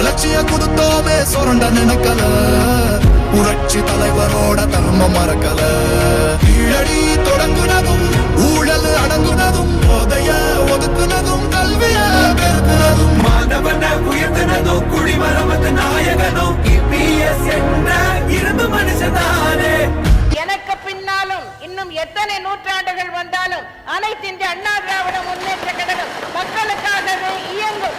வளர்ச்சிய கொடுத்தோமே சுரண்ட நினைக்கல. புரட்சி தலைவரோட தர்மம் மறக்கல. கீழடி தொடங்குனதும் ஊழல் அடங்குனதும் போதைய ஒதுக்குனதும் கல்விய பெருக்குனதும். மாணவன உயர்த்தினதோ குடிமரமத்து நாயகனோ இபிஎஸ் என்ற இரும்பு மனுஷதானே எனக்கு பின்னாலும் இன்னும் எத்தனை நூற்றாண்டுகள் வந்தாலும் அனைத்து இந்திய அண்ணா திராவிட முன்னேற்ற கழகம் மக்களுக்காகவே இயங்கும்.